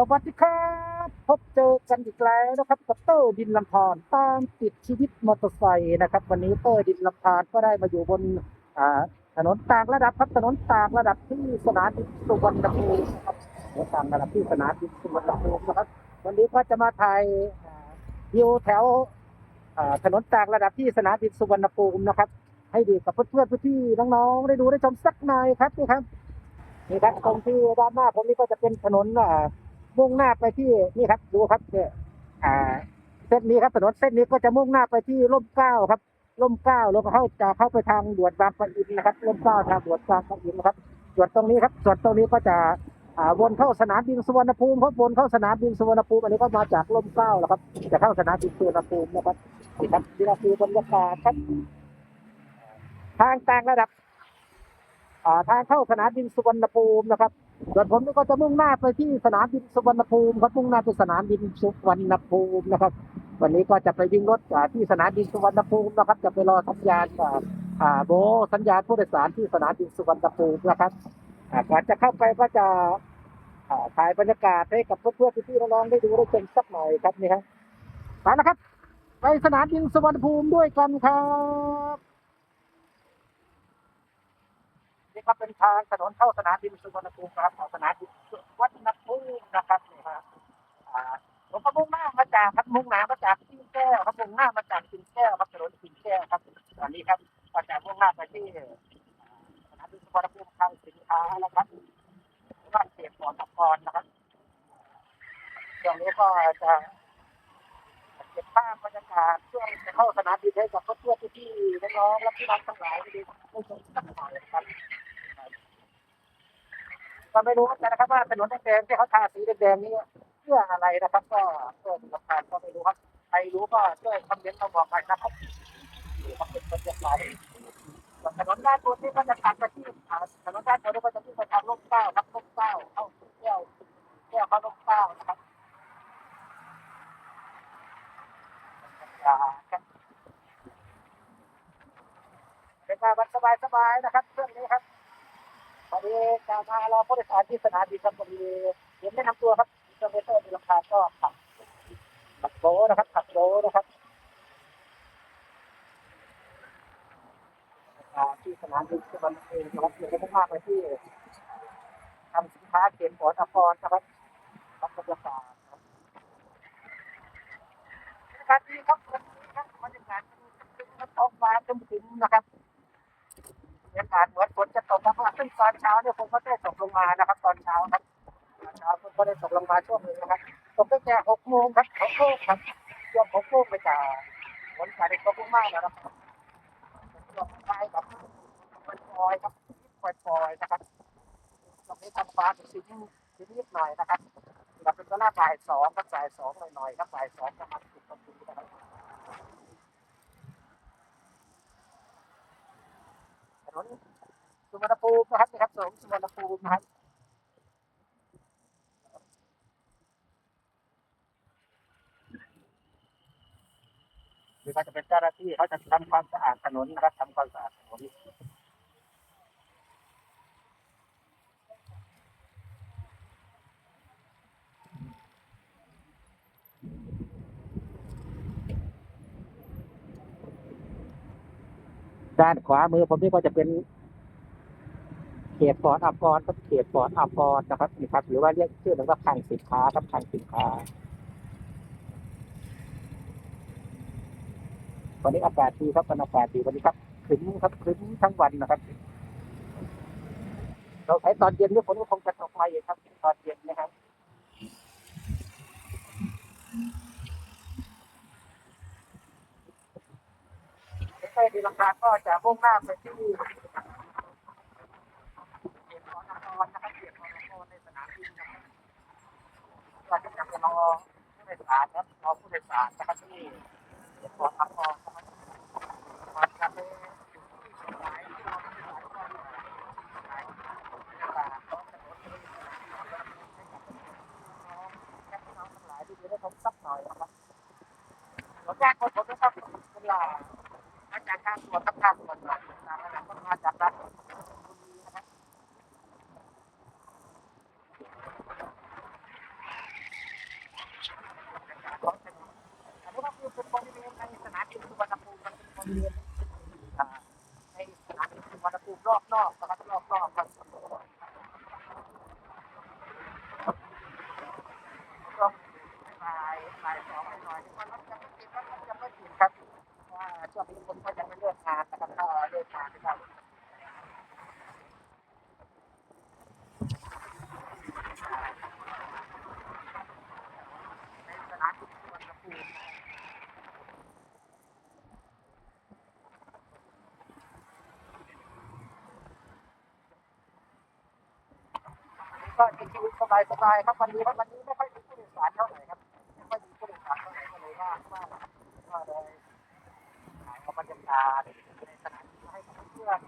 สวัสดีครับ พบเจอกันอีกแล้วนะครับกับเตอร์ดินลำพานตามติดชีวิตมอเตอร์ไซค์นะครับ วันนี้เตอร์ดินลำพานก็ได้มาอยู่บนถนนต่างระดับครับถนนต่างระดับที่สนามบินสุวรรณภูมินะครับถนนต่างระดับที่สนามบินสุวรรณภูมินะครับ วันนี้ก็จะมาถ่ายอ่าวิวแถวถนนต่างระดับที่สนามบินสุวรรณภูมินะครับ ให้ดีกับเพื่อนๆพี่ๆน้องๆได้ดูได้ชมสักหน่อยครับนี่ครับนี่ครับตรงที่ด้านหน้าผมนี่ก็จะเป็นถนนอ่า มุ่งหน้าไปที่นี่ครับ ดูครับเนี่ยอ่า เส้นนี้ครับถนนเส้นนี้ก็จะมุ่งหน้าไปที่ร่มเกล้าครับร่มเกล้าแล้วก็เข้าจะเข้าไปทางด่วนบางปะอินนะครับร่มเกล้าทางด่วนบางปะอินนะครับส่วนตรงนี้ครับ ส่วนตรงนี้ก็จะอ่าวนเข้าสนามบินสุวรรณภูมิครับวนเข้าสนามบินสุวรรณภูมิอันนี้ก็มาจากร่มเกล้าแล้วครับ จะเข้าสนามบินสุวรรณภูมินะครับนี่ครับนี่ก็คือบรรยากาศครับทางต่างระดับอ่าทางเข้าสนามบินสุวรรณภูมินะครับ ส่วนผมนี่ก็จะมุ่งหน้าไปที่สนามบินสุวรรณภูมิครับมุ่งหน้าไปสนามบินสุวรรณภูมินะครับ วันนี้ก็จะไปวิ่งรถที่สนามบินสุวรรณภูมินะครับ จะไปรอสัญญาณอ่าอ่าโบสัญญาณผู้โดยสารที่สนามบินสุวรรณภูมินะครับอ่าก่อนจะเข้าไปก็จะอ่าถ่ายบรรยากาศให้กับเพื่อนๆพี่ๆน้องๆได้ดูได้ชมสักหน่อยครับนี่ครับไปแล้วครับ ไปสนามบินสุวรรณภูมิด้วยกันครับ นี่ครับเป็น ทางถนนเข้าสนามบินสุวรรณภูมิครับข้าสนามบินสุวรรณภูมินะครับนี่ครับผมก็มุ่งหน้ามาจากครับมุ่งหน้ามาจากกิ่งแก้วครับมุ่งหน้ามาจากกิ่งแก้วครับถนนกิ่งแก้วครับตอนนี้ครับก็จะมุ่งหน้าไปที่สนามบินสุวรรณภูมิทางสินค้านะครับบ้านเขตสอนกรนะครับช่วงนี้ก็จะเก็บภาพบรรยากาศช่วงจะเข้าสนามบินให้กับเพื่อนๆพี่น้องๆและพี่น้องทั้งหลายได้ชมสักหน่อยครับ ก็ไม่รู้นกันนะครับว่าถนนแดงๆที่เขาทาสีแดงนี้เพื่ออะไรนะครับ ก็เพื่อสุขภาพก็ไม่รู้ครับใครรู้ก็ช่วยคอมเมนต์มาบอกกันนะครับนี่ครับเป็นบรรยากาศส่วนถนนด้านบนนี่ก็จะตัดไปที่ถนนด้านบนนี่ก็จะที่ไปทางร่มเก้าครับร่มเก้าเข้าแก้วแก้วเข้าร่มเก้านะครับเป็นการวันสบายๆนะครับเรื่องนี้ครับ มารอผู้โดยสารที่สนามบินครับพอดีเห็นแนะนำตัวครับเจ้าเวเตอร์มีราคาก็ขับขับโบนะครับขับโบนะครับที่สนามบินสุวรรณภูมินะครับเดี๋ยวจะมุ่งหน้าไปที่ทำสินค้าเขียนบอร์ดอพรนะครับรับบรรยากาศครับบรรยากาศดีครับวันนี้ครับบรรยากาศคึมๆท้องฟ้าครึ้มๆนะครับ บรรยากาศเหมือนฝนจะตกนะครับซึ่งตอนเช้าเนี่ยฝนก็ได้ตกลงมานะครับ ตอนเช้าครับตอนเช้าฝนก็ได้ตกลงมาช่วงนึงนะครับตกตั้งแต่หกโมงครับหกโมงครับช่วงหกโมงไปจากฝนจะได้ตกลงมาแล้วนะครับช่วงท้ายแบบปล่อยครับปล่อยๆนะครับตรงนี้ทำฟ้าเป็นสีนิดหน่อยนะครับแบบเป็นเวลาบ่ายสองครับบ่ายสองหน่อยๆครับบ่ายสองประมาณสิบนาทีนะครับ ถนนสุวรรณภูมินะครับนะครับถนนสุวรรณภูมินะครับนี่ก็จะเป็นเจ้าหน้าที่เขาจะทำความสะอาดถนนนะครับทำความสะอาดถนน ด้านขวามือผมนี่ก็จะเป็นเขตปอดอัปกรครับเขตปอดอัปกรนะครับนี่ครับ หรือว่าเรียกชื่อหนึ่งว่าคลังสินค้าครับคลังสินค้าวันนี้อากาศดีครับวันอากาศดีวันนี้ครับครึ้มครับครึ้มทั้งวันนะครับ เราใช้ตอนเย็นนี่ฝนก็คงจะตกมาอีกครับ ตอนเย็นนะครับ ใกล้ดีลังกาก็จะมุ่งหน้าไปที่เขตสอนครนะครับเขตสอนครในสนามบินนะครับก็จะจะไปรอผู้โดยสารครับรอผู้โดยสารนะครับที่เขตสอนครนะครับก่อนจะไปถึงที่เชียงรายที่รอผู้โดยสารก็อยู่ที่เชียงรายบรรยากาศท้องถนนที่สนามบินนะครับให้กับน้องและพี่น้องทั้งหลายที่ดูได้ชมสักหน่อยนะครับขออนุญาตคนผมนะครับ มาจากทางสวนกับทางสวนมาตามระดับก็มาจากรัฐบุรีนะครับ ริเวณอ่าในสนามบินสุวรรณภูมิรอบนอกนะครับรอบนอกครับก็ลายลายสองไปหน่อยที่ว่ารถจะไม่ติดรถจะไม่ติดครับว่าช่วงนี้คนก็ยังไม่เลิกงานนะครับก็เลิกงานนะครับ ในสนามบินสุวรรณภูมิอันนี้ ก็ชิวๆสบายๆครับวันนี้ครับวันนี้ไม่ค่อยมีผู้โดยสารเท่าไหร่ครับไม่ค่อยมีผู้โดยสารเท่าไหร่ก็เลยว่าว่าว่าเลยถ่ายเอาบรรยากาศในสนามบินให้กับเพื่อน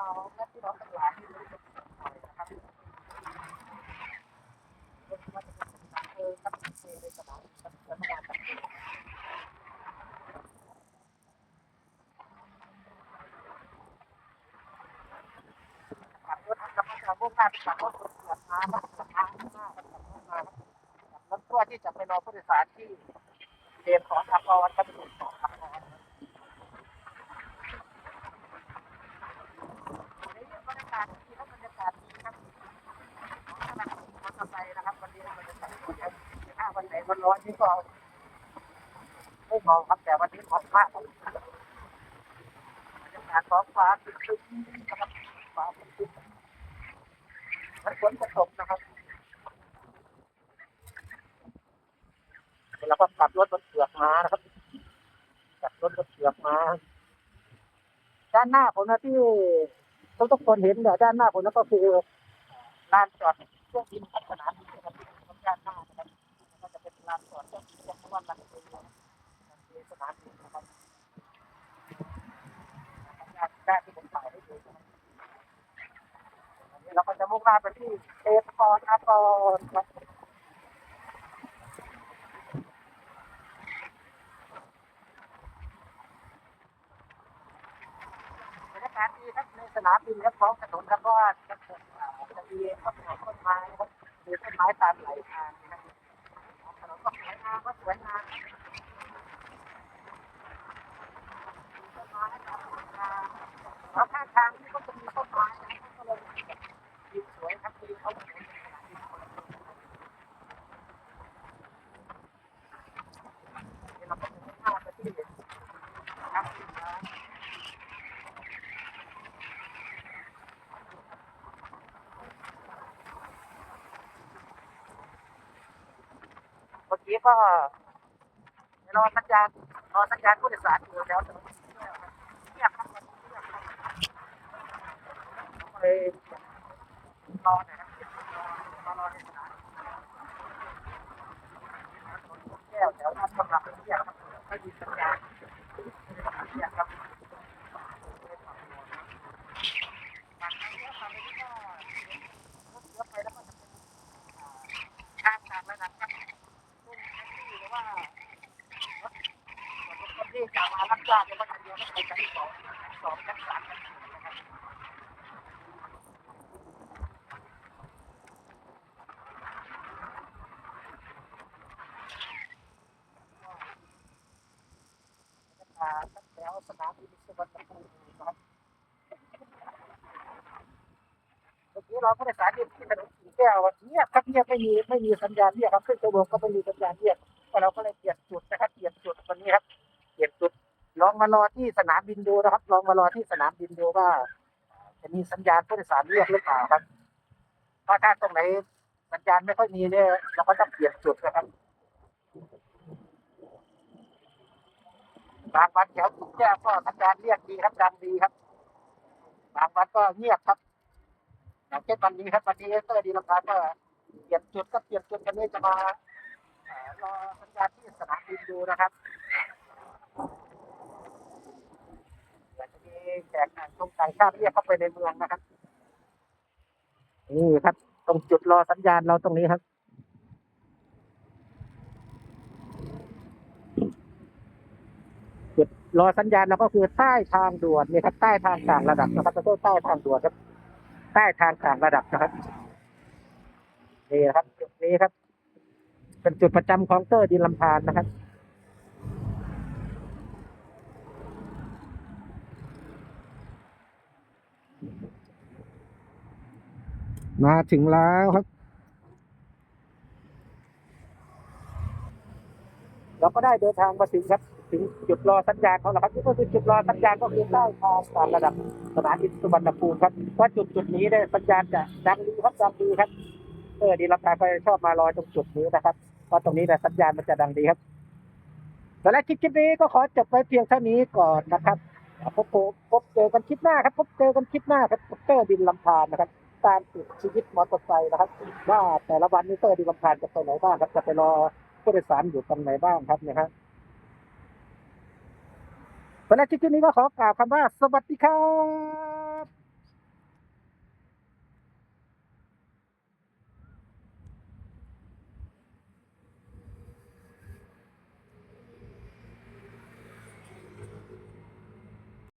น้องและพี่น้องทั้งหลายที่รู้จักหน่อยนะครับรถว่าจะเป็นสนามเออครับในสนามบินครับสนามบินขับรถกำลังจะมุ่งหน้าไปขับรถ สวนน้ำครับขับน้ำมุ่งหน้าครับขับรถมาครับขับรถเพื่อที่จะไปรอผู้โดยสารที่เรียนของอาภรณ์ครับเป็นของอาภรณ์วันบรรยากาศดีครับบรรยากาศดีครับของกำลังมอเตอร์ไซค์นะครับวันนี้บรรยากาศดีครับถ้าวันไหนมันร้อนนี่ก็ไม่มองครับแต่วันนี้เหมาะบรรยากาศท้องฟ้าครึ้มๆนะครับฟ้า มๆมันฝนจะตกนะครับเราก็ขับรถบนเสือกมานะครับขับรถบนเสือกมาด้านหน้าผมนะที่ทุกทุกคนเห็นเนี่ยด้านหน้าผมนั่นก็คือลานจอดเครื่องบินพัฒนาบินนะครับด้านหน้านะครับก็จะเป็นลานจอดเครื่องบินเพราะว่ามันเป็นสนามบินนะครับด้านด้านที่ผมถ่ายให้ดูนะครับ อันนี้เราก็จะมุ่งหน้าไป ที่เอสปอร์ตอาร์ตอนครับรรยากาศดีครับในสนามบินครับท้องถนนครับเพราะว่าจะเกิดจะมีต้นไม้ต้นไม้ครับมีต้นไม้ตามไหลทางนะครับถนนก็สวยงามก็สวยงามต้นไม้ตามไหลทางแล้วข้างทางนี่ก็จะมีต้นไม้นะครับก็เลย วิวสวยครับวิวเขาสวยในสนามบินสุวรรณภูมิเดี๋ยวเราก็จะมุ่งหน้าไปที่นะครับเมื่อ กี้ก็รอสัญญาณรอสัญญาณผู้โดยสารอยู่แล้วเงียบครับเงียบครับก็เลยรอหน่อยครับรอรอในสนามแก้วแถวนั้นสำหรับเที่ยวครับไม่มีสัญญาณเที่ยวครับไปแล้วก็จะเป็นข้ามทางระดับครับซึ่งแท็กซี่หรือว่ารถรถที่จะมารับจ้างเนี่ย ก็จะเดียวไม่ไปชั้นสองชั้นสองชั้นสามชั้นสี่นะครับอ่าตั้งแต่สนามบินสุวรรณภูมินะครับเมื่อกี้เราก็ได้สารที่ถนนสีแก้วอะเงียบครับเงียบไม่มีไม่มีสัญญาณเรียกครับขึ้นตัววงก็ไม่มีสัญญาณเรียกเราก็เลยเปลี่ยนจุดวันนี้ครับเปลี่ยนจุดลอง มารอที่สนามบินดูนะครับ ลองมารอที่สนามบินดูว่า จะมีสัญญาณผู้โดยสารเรียกหรือเปล่าครับเพราะถ้าตรงไหนสัญญาณไม่ค่อยมีเนี่ยเราก็ต้องเปลี่ยนจุดนะครับบางวันแถวสุดแก้วก็สัญญาณเรียกดีครับดังดีครับบางวันก็เงียบครับอย่างเช่นวันนี้ครับวันนี้เอสเตอร์ดีลำพาก็เปลี่ยนจุดก็เปลี่ยนจุดกันนี้จะมาเอ่อรอสัญญาณที่สนามบินดูนะครับเดี๋ยวจะมี แขกต่างชมต่างชาติเรียกเข้าไปในเมืองนะครับนี่ครับ ตรงจุดรอสัญญาณเราตรงนี้ครับจุดรอสัญญาณเราก็คือใต้ทางด่วนนี่ครับใต้ทางต่างระดับนะครับไม่ใช่ใต้ทางด่วนครับ ใต้ทางต่างระดับนะครับนี่ครับจุดนี้ครับ เป็นจุดประจำของเตอร์ดินลำพานนะครับ มาถึงแล้วครับ เราก็ได้เดินทางมาถึงครับ ถึงจุดรอสัญญาณของเราครับนี่ก็คือจุดรอสัญญาณก็คือใต้ทางตามระดับสนามบินสุวรรณภูมิครับว่าจุดจุดนี้เนี่ยสัญญาณจะดังดีครับดังดีครับเออดีรับการไปชอบมารอตรงจุดนี้นะครับเพราะตรงนี้เนี่สัญญาณมันจะดังดีครับแต่และคลิปคลิปนี้ก็ขอจบไว้เพียงเท่านี้ก่อนนะครับพบพบเจอกันคลิปหน้าครับ พบเจอกันคลิปหน้าครับเตอร์ดินลำพานนะครับ การติดชีวิตมอเตอร์ไซค์นะครับว่าแต่ละวันนี้เตอร์ดีลำพานจะไปไหนบ้างครับ จะไปรอผู้โดยสารอยู่ตรงไหนบ้างครับเนะครับสำหรับคลิปนี้ก็ขอกล่าวคำว่าสวัสดีครับ